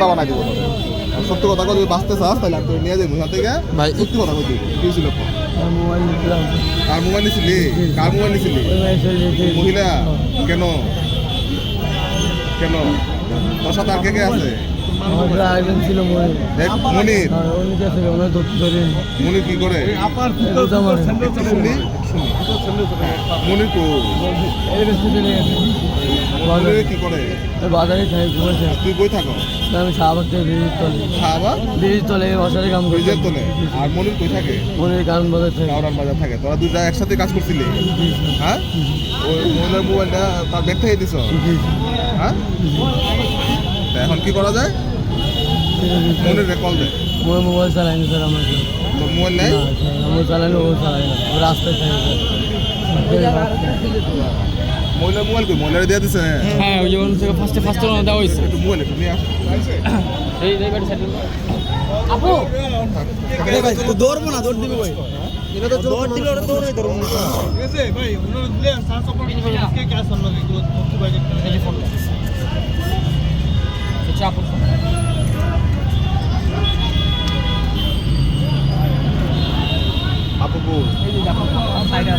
আড্ডা বানাই দিব। সত্যি কথা কথা বাঁচতে চাস তাহলে আমি নিয়ে যাব এখান থেকে ভাই, সত্যি কথা কই কি ছিল মোবাইল নিলাম কার মোবাইল নিছিলি? কার মোবাইল নিছিলি? মহিলা? কেন? কেন? তোর সাথে আর কে কে আছে? মনে মনির কি করে শুনি? মনির কো? করে বাজারে তুই কই থাকো। আমি শাহবাগ থেকে ব্রিজের তলে। খাওয়া ব্রিজের তলে বাসারে কাম করি ব্রিজের তোলে? আর মনির কই থাকে? মনের কারণ বাজার থেকে। কাউরান বাজার থাকে। তোরা দুইটা একসাথে কাজ করছিলি? হ্যাঁ? ওই মহিলার মোবাইলটা তার ব্যাগ থেকে দিছ? হ্যাঁ? এখন কি করা যায়? মনির কল দে। মোবাইল মোবাইল চালাই না স্যার আমাকে। তোর মোবাইল নেই? না স্যার আমার ও চালাই না। ও রাস্তায় থাকে মহিলার মোবাইল কই? মহিলার দিয়ে দিছে হ্যাঁ। ওই যেমন ফার্স্টে ফার্স্ট দেওয়া হয়েছে। একটু মোবাইল নিয়ে আস। এই এই বাড়ি সাইড। দৌড়বো না দৌড় দিবি ভাই। এটা তো দৌড় দিলে ওটা দৌড়াই ধরবো না। চাপ আপু। সাইডে আছে।